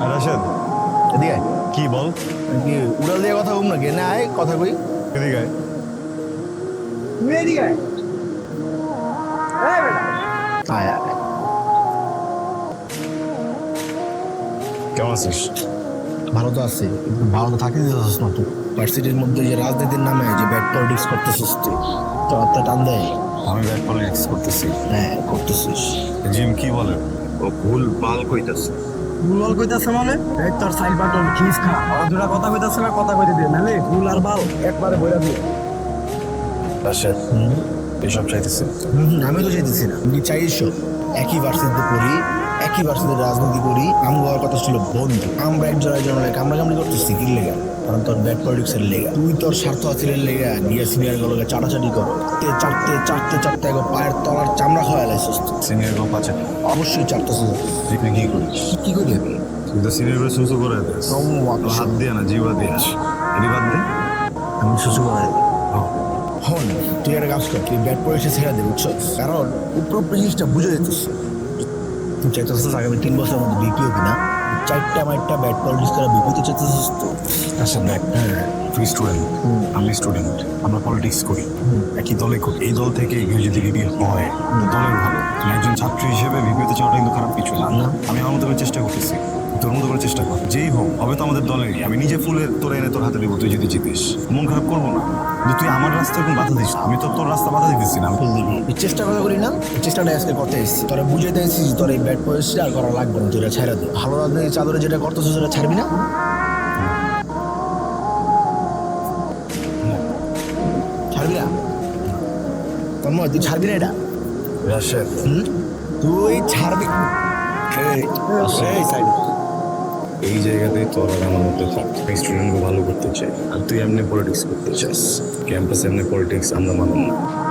রাশেদ এদিকে কি বল? কি উড়াল দিয়ে কথা বল না কে না আয় কথা কই। এদিকে আয়। আয়। আয় কেমন আছিস? ভালো তো আছে। কিন্তু ভালো তো থাকতে দিতেছিস না তুই? ভার্সিটির মধ্যে যে রাজনীতির নামে যে ব্যাট পলিটিক্স করতেছিস তুই তো টান দেয় আমি ব্যাক পলিটিক্স করতেছি। হ্যাঁ করতেছিস। জিম কি বলে? ও ভুল বাল কইতাছে। ফুল কইতাছে মানে? এই তোর সাইড বাটন খিস খা। দুটা কথা কইতাছে না, কথা কইতে দে। নালে ফুল আর বাল একবারে বইরা দে রাশেদ এসব চাইতেছি? আমি তো চাইতেছি না। তুমি চাইছো একই ভার্সিটিতে পড়ি একই ভার্সিটিতে রাজনীতি করি আম হওয়ার কথা ছিল বন্ধু। আমরা একজন একজনের আমরা কামড়ি করতেছি কি লেগা? কারণ তোর ব্যাট পলিটিক্সের লেগা। তুই তোর স্বার্থ হাসিলের লেগা গিয়ে সিনিয়র গুলোকে চাটাচাটি করো। তে চারটে চারটে চারটে একবার পায়ের তলার চামড়া খাওয়া লাইছিস তুই। সিনিয়র গো পাচে অবশ্যই চারটেছে তুই কি করিস? কি করি আমি? তুই তো সিনিয়র করে সুসু করে দিস হাত দিয়ে না জিবা দিয়ে এটি বাদ দে। আমি সুসু করে হন তুই একটা কাজ কর তুই ব্যাট পলিটিক্সে ছেড়ে দে বুঝছ? কারণ উপর জিনিসটা বুঝে যেতিস তুই চাইতেছিস আগামী তিন বছরের মধ্যে বিপিও কিনা চারটা মাইটটা ব্যাট পলিটিক্স করা বিপিতে চাইতেছিস তো? রাশেদ দেখ তুই স্টুডেন্ট আমি স্টুডেন্ট আমরা পলিটিক্স করি। একই দলে করি। এই দল থেকে কেউ যদি ভিপি হয় দলের ভালো। তুমি একজন ছাত্র হিসেবে ভিপিতে চাওয়াটা কিন্তু খারাপ কিছু না। আমি আমার মতো চেষ্টা করতেছি। তোর মতো করে চেষ্টা কর। যেই হোক হবে তো আমাদের দলেরই। আমি নিজে ফুলের তোর এনে তোর হাতে দেবো তুই যদি জিতিস। মন খারাপ করব না। কিন্তু তুই আমার রাস্তায় এখন বাধা দিস আমি তো তোর রাস্তা বাধা দিতেছি না। চেষ্টা কথা করি না। চেষ্টাটা আজকে করতে এসেছি। তোরা বুঝে দিয়েছিস তোর এই ব্যাট পলিটিক্সটা আর করা লাগবে না তুই এটা ছেড়ে দে। ভালো রাজনীতি চাদরে যেটা করতেছিস সেটা ছাড়বি না? ছাড়বি না? তন্ময় তুই ছাড়বি না এটা? রাশেদ। হুম? তুই ছাড়বি। এই সাইড এই জায়গাতে তোর আর আমার মধ্যে আমি স্টুডেন্টকে ভালো করতে চাই, আর তুই এমনি পলিটিক্স করতে চাস। ক্যাম্পাসে এমনি পলিটিক্স আমরা মানব না।